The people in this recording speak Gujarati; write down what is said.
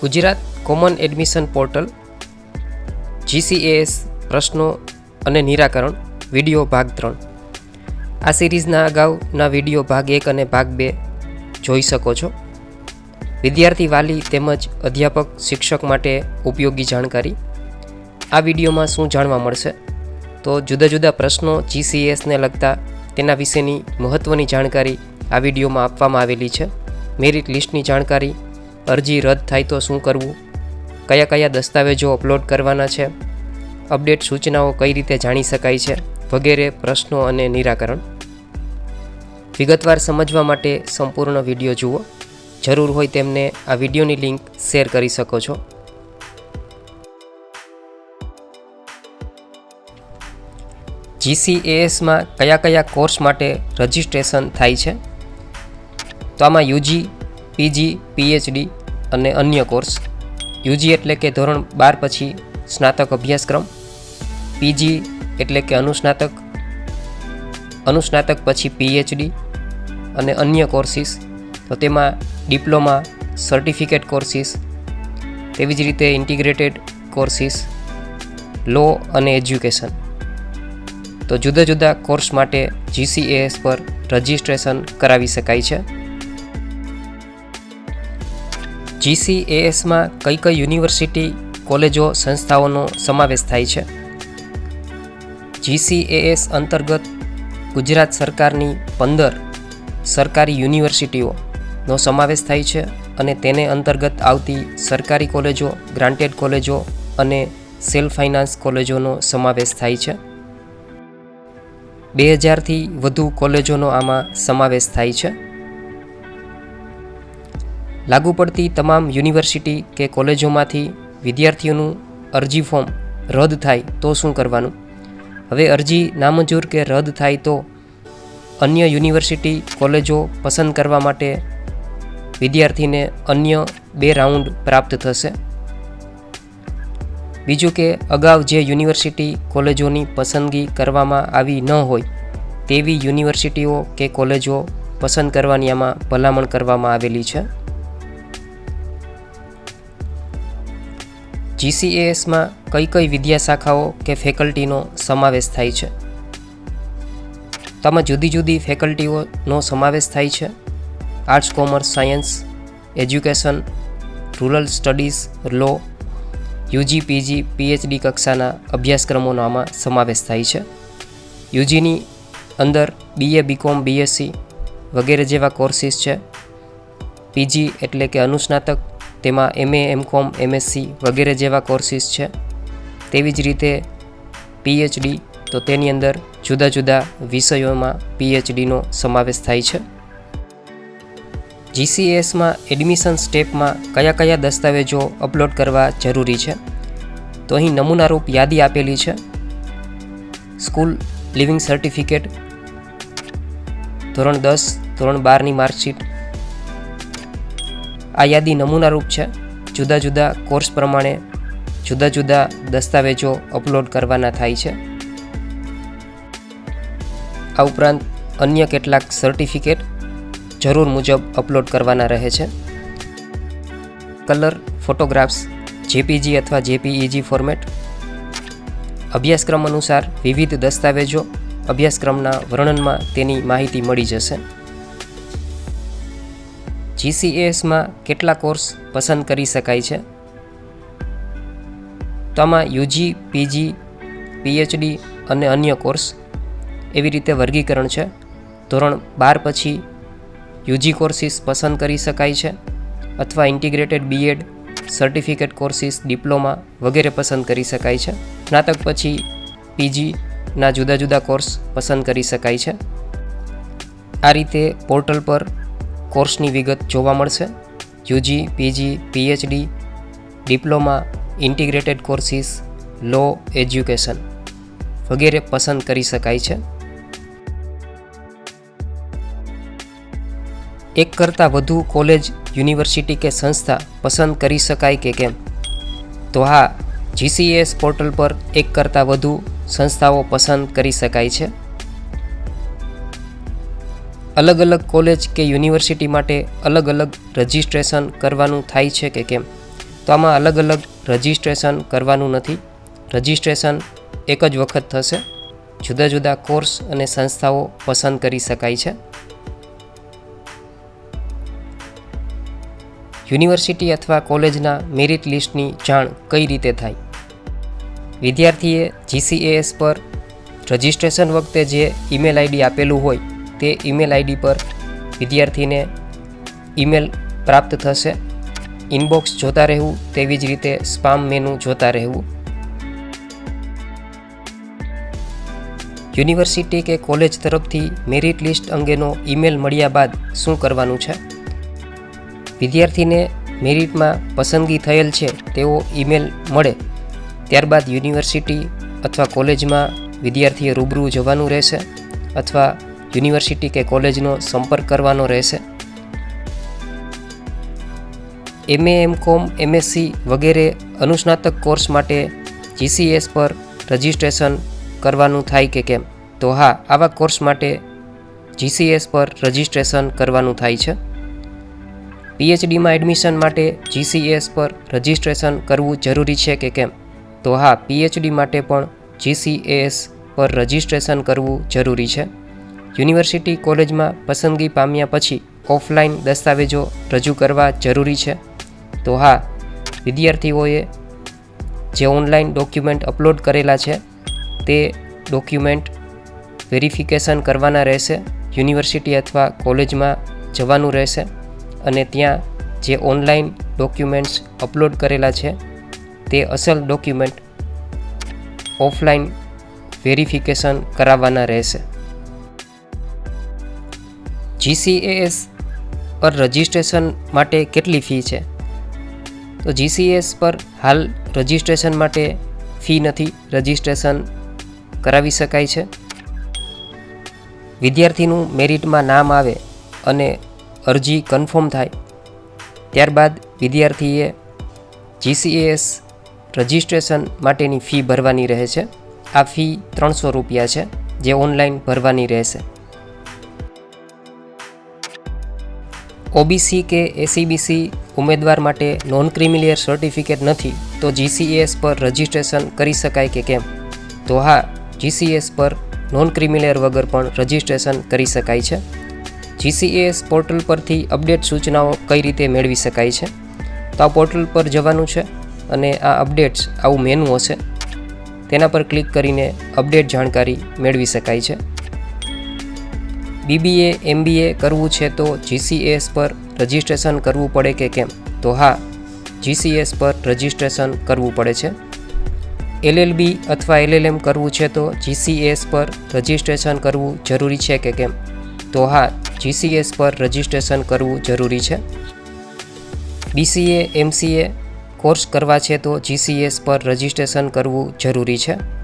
Gujarat common admission portal, GCAS, પ્રશ્નો અને નિરાકરણ, વીડિયો ભાગ ત્રણ. આ સિરીઝના અગાઉના વીડિયો ભાગ એક અને ભાગ બે જોઈ શકો છો. વિદ્યાર્થી વાલી તેમજ અધ્યાપક શિક્ષક માટે ઉપયોગી જાણકારી. આ વિડીયોમાં શું જાણવા મળશે? તો જુદા જુદા પ્રશ્નો જીસીએસને લગતા તેના વિશેની મહત્ત્વની જાણકારી આ વિડીયોમાં આપવામાં આવેલી છે. મેરિટ લિસ્ટની જાણકારી અરજી રદ થાય તો શું કરવું? કયા કયા દસ્તાવેજો અપલોડ કરવાના છે? અપડેટ સૂચનાઓ કઈ રીતે જાણી શકાય છે? વગેરે પ્રશ્નો અને નિરાકરણ. વિગતવાર સમજવા માટે સંપૂર્ણ વીડિયો જુઓ. જરૂર હોય તેમને આ વિડીયોની લિંક શેર કરી શકો છો. જીસીએએસમાં કયા કયા કોર્સ માટે રજિસ્ટ્રેશન થાય છે? તો આમાં યુજી, પીજી, પીએચડી અને અન્ય કોર્સ. યુજી એટલે કે ધોરણ બાર પછી સ્નાતક અભ્યાસક્રમ. પીજી એટલે કે અનુસ્નાતક. અનુસ્નાતક પછી પીએચડી અને અન્ય કોર્સિસ. તો તેમાં ડિપ્લોમા, સર્ટિફિકેટ કોર્સિસ, તેવી જ રીતે ઇન્ટિગ્રેટેડ કોર્સિસ, લો અને એજ્યુકેશન. તો જુદા જુદા કોર્સ માટે જીસીએએસ પર રજિસ્ટ્રેશન કરાવી શકાય છે. જીસીએએસમાં કઈ કઈ યુનિવર્સિટી, કોલેજો, સંસ્થાઓનો સમાવેશ થાય છે? જીસીએએસ અંતર્ગત ગુજરાત સરકારની પંદર સરકારી યુનિવર્સિટીઓનો સમાવેશ થાય છે અને તેને અંતર્ગત આવતી સરકારી કોલેજો, ગ્રાન્ટેડ કોલેજો અને સેલ્ફ ફાઇનાન્સ કોલેજોનો સમાવેશ થાય છે. બે હજારથી વધુ કોલેજોનો આમાં સમાવેશ થાય છે. લાગુ પડતી તમામ યુનિવર્સિટી કે કોલેજોમાંથી વિદ્યાર્થીઓનું અરજી ફોર્મ રદ થાય તો શું કરવાનું? હવે અરજી નામંજૂર કે રદ થાય તો અન્ય યુનિવર્સિટી કોલેજો પસંદ કરવા માટે વિદ્યાર્થીને અન્ય બે રાઉન્ડ પ્રાપ્ત થશે. બીજું કે અગાઉ જે યુનિવર્સિટી કોલેજોની પસંદગી કરવામાં આવી ન હોય, તેવી યુનિવર્સિટીઓ કે કોલેજો પસંદ કરવાની આમાં ભલામણ કરવામાં આવેલી છે. જીસીએએસમાં કઈ કઈ વિદ્યાશાખાઓ કે ફેકલ્ટીનો સમાવેશ થાય છે? તો જુદી જુદી ફેકલ્ટીઓનો સમાવેશ થાય છે. Arts commerce science education rural studies law UG PG PhD કક્ષાના અભ્યાસક્રમોનો આમાં સમાવેશ થાય છે. યુજીની અંદર બીએ બીકોમ બીએસસી વગેરે જેવા કોર્સિસ છે. પીજી એટલે કે અનુસ્નાતક તેમાં એમએ એમકોમ એમએસસી વગેરે જેવા કોર્સીસ છે. તેવી જ રીતે પીએચડી તો તેની અંદર જુદા જુદા વિષયોમાં પીએચડીનો સમાવેશ થાય છે. જીસીએસમાં એડમિશન સ્ટેપમાં કયા કયા દસ્તાવેજો અપલોડ કરવા જરૂરી છે? તો અહીં નમૂનારૂપ યાદી આપેલી છે. સ્કૂલ લિવિંગ સર્ટિફિકેટ ધોરણ દસ, ધોરણ બારની માર્કશીટ આ યાદી નમૂનારૂપ છે. જુદા જુદા કોર્સ પ્રમાણે જુદા જુદા દસ્તાવેજો અપલોડ કરવાના થાય છે. આ ઉપરાંત અન્ય કેટલાક સર્ટિફિકેટ જરૂર મુજબ અપલોડ કરવાના રહે છે. કલર, ફોટોગ્રાફ્સ, જેપીજી અથવા જેપીઈજી ફોર્મેટ. અભ્યાસક્રમ અનુસાર વિવિધ દસ્તાવેજો અભ્યાસક્રમના વર્ણનમાં તેની માહિતી મળી જશે. જીસીએસમાં કેટલા કોર્સ પસંદ કરી શકાય છે? તો આમાં યુજી, પીજી, પીએચડી અને અન્ય કોર્સ એવી રીતે વર્ગીકરણ છે. ધોરણ બાર પછી યુજી કોર્સિસ પસંદ કરી શકાય છે અથવા integrated BEd, certificate courses, diploma વગેરે પસંદ કરી શકાય છે. સ્નાતક પછી પીજીના જુદા જુદા કોર્સ પસંદ કરી શકાય છે. આ રીતે પોર્ટલ પર કોર્સની વિગત જોવા મળશે. UG, PG, PhD, diploma, integrated courses, law education વગેરે પસંદ કરી શકાય છે. એક કરતાં વધુ કોલેજ, યુનિવર્સિટી કે સંસ્થા પસંદ કરી શકાય કે કેમ? તો હા, જીસીએસ પોર્ટલ પર એક કરતાં વધુ સંસ્થાઓ પસંદ કરી શકાય છે. અલગ અલગ કોલેજ કે યુનિવર્સિટી માટે અલગ અલગ રજિસ્ટ્રેશન કરવાનું થાય છે કે કેમ? તો આમાં અલગ અલગ રજિસ્ટ્રેશન કરવાનું નથી. રજિસ્ટ્રેશન એક જ વખત થશે. જુદા જુદા કોર્સ અને સંસ્થાઓ પસંદ કરી શકાય છે. યુનિવર્સિટી અથવા કોલેજના મેરિટ લિસ્ટની જાણ કઈ રીતે થાય? વિદ્યાર્થીએ જીસીએએસ પર રજિસ્ટ્રેશન વખતે જે ઈમેલ આઈડી આપેલું હોય તે ઈમેલ આઈડી પર વિદ્યાર્થીને ઈમેલ પ્રાપ્ત થશે. ઇનબોક્સ જોતા રહેવું, તેવી જ રીતે સ્પામ મેનુ જોતા રહેવું. યુનિવર્સિટી કે કોલેજ તરફથી મેરિટ લિસ્ટ અંગેનો ઈમેલ મળ્યા બાદ શું કરવાનું છે? વિદ્યાર્થીને મેરિટમાં પસંદગી થયેલ છે, તેવો ઈમેલ મળે. ત્યારબાદ યુનિવર્સિટી અથવા કોલેજમાં વિદ્યાર્થીએ રૂબરૂ જવાનું રહેશે અથવા યુનિવર્સિટી કે કોલેજનો સંપર્ક કરવાનો રહેશે? એમએ એમ કોમ, એમએસસી વગેરે અનુસ્નાતક કોર્સ માટે જીસીએસ પર રજિસ્ટ્રેશન કરવાનું થાય કે કેમ? તો હા, આવા કોર્સ માટે જીસીએસ પર રજિસ્ટ્રેશન કરવાનું થાય છે. પીએચડીમાં એડમિશન માટે જીસીએસ પર રજિસ્ટ્રેશન કરવું જરૂરી છે કે કેમ? તો હા, પીએચડી માટે પણ જીસીએસ પર રજિસ્ટ્રેશન કરવું જરૂરી છે. યુનિવર્સિટી કોલેજમાં પસંદગી પામ્યા પછી ઓફલાઈન દસ્તાવેજો રજૂ કરવા જરૂરી છે. તો હા, વિદ્યાર્થીઓએ જે ઓનલાઈન ડોક્યુમેન્ટ અપલોડ કરેલા છે, તે ડોક્યુમેન્ટ વેરિફિકેશન કરવાના રહેશે, યુનિવર્સિટી અથવા કોલેજમાં જવાનું રહેશે અને ત્યાં જે ઓનલાઈન ડોક્યુમેન્ટ્સ અપલોડ કરેલા છે, તે અસલ ડોક્યુમેન્ટ ઓફલાઈન વેરિફિકેશન કરાવવાના રહેશે. જીસીએએસ પર રજિસ્ટ્રેશન માટે કેટલી ફી છે? તો જીસીએસ પર હાલ રજિસ્ટ્રેશન માટે ફી નથી. રજિસ્ટ્રેશન કરાવી શકાય છે. વિદ્યાર્થીનું મેરિટમાં નામ આવે અને અરજી કન્ફર્મ થાય. ત્યારબાદ વિદ્યાર્થીએ જીસીએસ રજિસ્ટ્રેશન માટેની ફી ભરવાની રહે છે. આ ફી ત્રણસો રૂપિયા છે, જે ઓનલાઈન ભરવાની રહેશે. ઓબીસી કે એસીબીસી ઉમેદવાર માટે નોન ક્રિમિલિયર સર્ટિફિકેટ નથી, તો જીસીએસ પર રજિસ્ટ્રેશન કરી શકાય કે કેમ? તો હા જીસીએસ પર નોન ક્રિમિલિયર વગર પણ રજિસ્ટ્રેશન કરી શકાય છે. જીસીએસ પોર્ટલ પરથી અપડેટ સૂચનાઓ કઈ રીતે મેળવી શકાય છે? તો આ પોર્ટલ પર જવાનું છે અને આ અપડેટ્સ આવું મેનુ હશે. તેના પર ક્લિક કરીને અપડેટ જાણકારી મેળવી શકાય છે. બીબીએ, એમબીએ કરવું છે તો જીસીએસ પર રજિસ્ટ્રેશન કરવું પડે કે કેમ? તો હા, જીસીએસ પર રજિસ્ટ્રેશન કરવું પડે છે. એલએલબી અથવા એલએલએમ કરવું છે તો જીસીએસ પર રજિસ્ટ્રેશન કરવું જરૂરી છે કે કેમ? તો હા, જીસીએસ પર રજિસ્ટ્રેશન કરવું જરૂરી છે. બીસીએ, એમસીએ કોર્સ કરવા છે તો જીસીએસ પર રજિસ્ટ્રેશન કરવું જરૂરી છે.